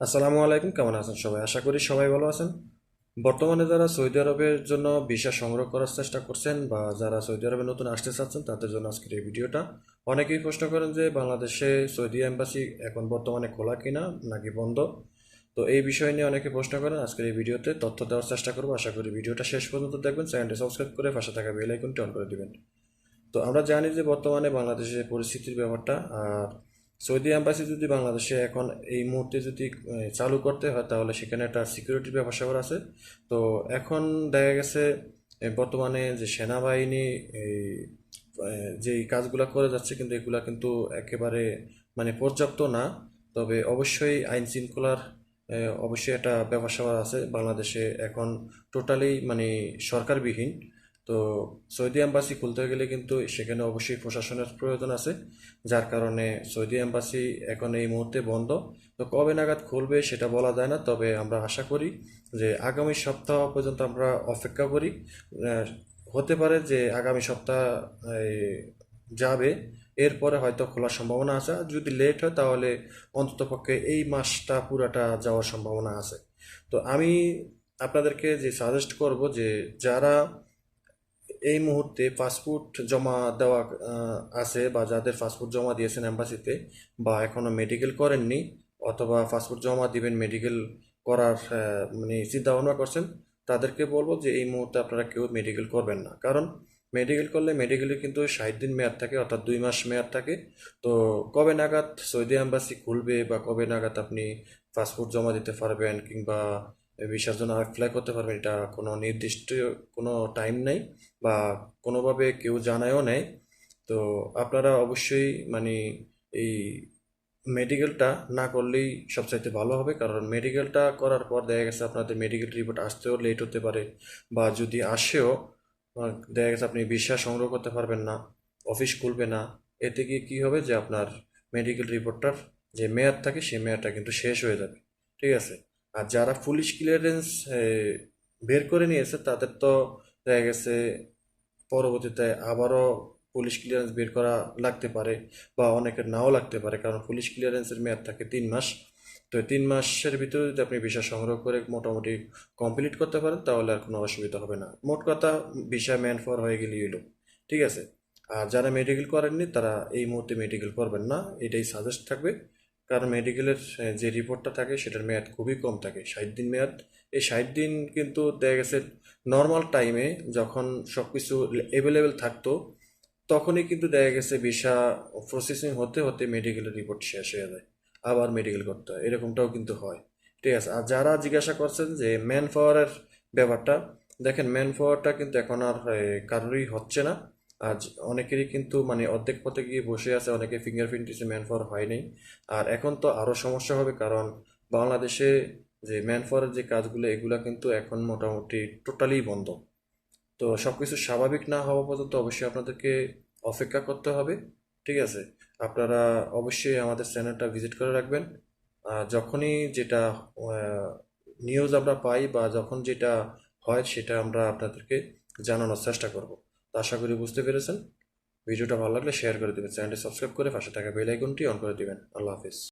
আসসালামু আলাইকুম, কেমন আছেন সবাই? আশা করি সবাই ভালো আছেন। বর্তমানে যারা সৌদি আরবের জন্য ভিসা সংগ্রহ করার চেষ্টা করছেন বা যারা সৌদি আরবে নতুন আসতে চাচ্ছেন, তাদের জন্য আজকের এই ভিডিওটা। অনেকেই প্রশ্ন করেন যে, বাংলাদেশে সৌদি এম্বাসি এখন বর্তমানে খোলা কিনা নাকি বন্ধ? তো এই বিষয় নিয়ে অনেকে প্রশ্ন করেন। আজকের এই ভিডিওতে তথ্য দেওয়ার চেষ্টা করব। আশা করি ভিডিওটা শেষ পর্যন্ত দেখবেন। চ্যানেলটি সাবস্ক্রাইব করে পাশে থাকা বেল আইকনটি অন করে দিবেন। তো আমরা জানি যে বর্তমানে বাংলাদেশের পরিস্থিতির ব্যাপারটা আর সৌদি অ্যাম্বাসি যদি বাংলাদেশে এখন এই মুহূর্তে যদি চালু করতে হয়, তাহলে সেখানে একটা সিকিউরিটির ব্যাপার স্যাপার আছে। তো এখন দেখা গেছে বর্তমানে যে সেনাবাহিনী, এই যে কাজগুলো করে যাচ্ছে, কিন্তু এগুলা কিন্তু একেবারে মানে পর্যাপ্ত না। তবে অবশ্যই আইন শৃঙ্খলার অবশ্যই একটা স্যাপার আছে। বাংলাদেশে এখন টোটালি মানে সরকারবিহীন। তো সৌদি এম্বাসি খুলতে গেলে কিন্তু সেখানে অবশ্যই প্রশাসনের প্রয়োজন আছে, যার কারণে সৌদি এম্বাসি এখন এই মুহূর্তে বন্ধ। তো কবে নাগাদ খুলবে সেটা বলা যায় না, তবে আমরা আশা করি যে আগামী সপ্তাহ পর্যন্ত আমরা অপেক্ষা করি। হতে পারে যে আগামী সপ্তাহ যাবে, এরপরে হয়তো খোলার সম্ভাবনা আছে। যদি লেট হয় তাহলে অন্ততপক্ষে এই মাসটা পুরাটা যাওয়ার সম্ভাবনা আছে। তো আমি আপনাদেরকে যে সাজেস্ট করব যে যারা এই মুহূর্তে পাসপোর্ট জমা দেওয়া আছে বা যাদের পাসপোর্ট জমা দিয়েছেন এম্বাসিতে বা এখনও মেডিকেল করেননি অথবা পাসপোর্ট জমা দিবেন, মেডিকেল করার মানে চিন্তা ভাবনা করছেন, তাদেরকে বলব যে এই মুহূর্তে আপনারা কেউ মেডিকেল করবেন না। কারণ মেডিকেল করলে মেডিকেলে কিন্তু ষাট দিন মেয়াদ থাকে অর্থাৎ দুই মাস মেয়াদ থাকে। তো কবে নাগাদ সৌদি এম্বাসি খুলবে বা কবে নাগাদ আপনি পাসপোর্ট জমা দিতে পারবেন কিংবা জন্য অ্যাপ্লাই করতে পারবেন। এটা কোনো নির্দিষ্ট কোনো টাইম নেই বা কোনোভাবে কেউ জানায়ও নেই। তো আপনারা অবশ্যই মানে এই মেডিকেলটা না করলেই সবচাইতে ভালো হবে। কারণ মেডিকেলটা করার পর দেখা গেছে আপনাদের মেডিকেল রিপোর্ট আসতেও লেট হতে পারে বা যদি আসেও দেখা গেছে আপনি বিশ্বাস সংগ্রহ করতে পারবেন না অফিস খুলবে না এতে গিয়ে কী হবে যে আপনার মেডিকেল রিপোর্টটার যে মেয়াদ থাকে সেই মেয়াদটা কিন্তু শেষ হয়ে যাবে। ঠিক আছে? আর যারা পুলিশ ক্লিয়ারেন্স বের করে নিয়েছে, তাদের তো দেখা গেছে পরবর্তীতে আবারও পুলিশ ক্লিয়ারেন্স বের করা লাগতে পারে বা অনেকের নাও লাগতে পারে, কারণ পুলিশ ক্লিয়ারেন্সের মেয়াদ থাকে তিন মাস। তো তিন মাসের ভিতরে যদি আপনি ভিসা সংগ্রহ করে মোটামুটি কমপ্লিট করতে পারেন, তাহলে আর কোনো অসুবিধা হবে না। মোট কথা, ভিসা ম্যান ফর হয়ে গেলেই হলো। ঠিক আছে? আর যারা মেডিকেল করেননি, তারা এই মুহূর্তে মেডিকেল করবেন না, এটাই সাজেস্ট থাকবে। কারণ মেডিকেলের যে রিপোর্টটা থাকে সেটার মেয়াদ খুবই কম থাকে। ষাট দিন মেয়াদ। এই ষাট দিন কিন্তু দেখা গেছে নর্মাল টাইমে যখন সব কিছু অ্যাভেলেবেল থাকতো, তখনই কিন্তু দেখা গেছে ভিসা প্রসেসিং হতে হতে মেডিকেলের রিপোর্ট শেষ হয়ে যায়। আবার মেডিকেল করতে হয়। এরকমটাও কিন্তু হয়। ঠিক আছে? আর যারা জিজ্ঞাসা করছেন যে ম্যান পাওয়ারের ব্যাপারটা, দেখেন ম্যান পাওয়ারটা কিন্তু এখন আর কারোরই হচ্ছে না। আজ অনেকেরই কিন্তু মানে অর্ধেক পথে গিয়ে বসে আছে অনেকে ফিঙ্গারপ্রিন্ট দিচ্ছে ম্যান পাওয়ার হয়নি। আর এখন তো আরও সমস্যা হবে কারণ বাংলাদেশে যে ম্যান পাওয়ারের যে কাজগুলো, এগুলা কিন্তু এখন মোটামুটি টোটালি বন্ধ। তো সব কিছু স্বাভাবিক না হওয়া পর্যন্ত অবশ্যই আপনাদেরকে অপেক্ষা করতে হবে, ঠিক আছে? আপনারা অবশ্যই আমাদের চ্যানেলটা ভিজিট করে রাখবেন। আর যখনই যেটা নিউজ আমরা পাই বা যখন যেটা হয় সেটা আমরা আপনাদেরকে জানানোর চেষ্টা করব। আশা করি বুঝতে পেরেছেন। ভিডিওটা ভালো লাগলে শেয়ার করে দেবেন। চ্যানেলটি সাবস্ক্রাইব করে পাশে থাকা বেল আইকনটি অন করে দেবেন। আল্লাহ হাফিজ।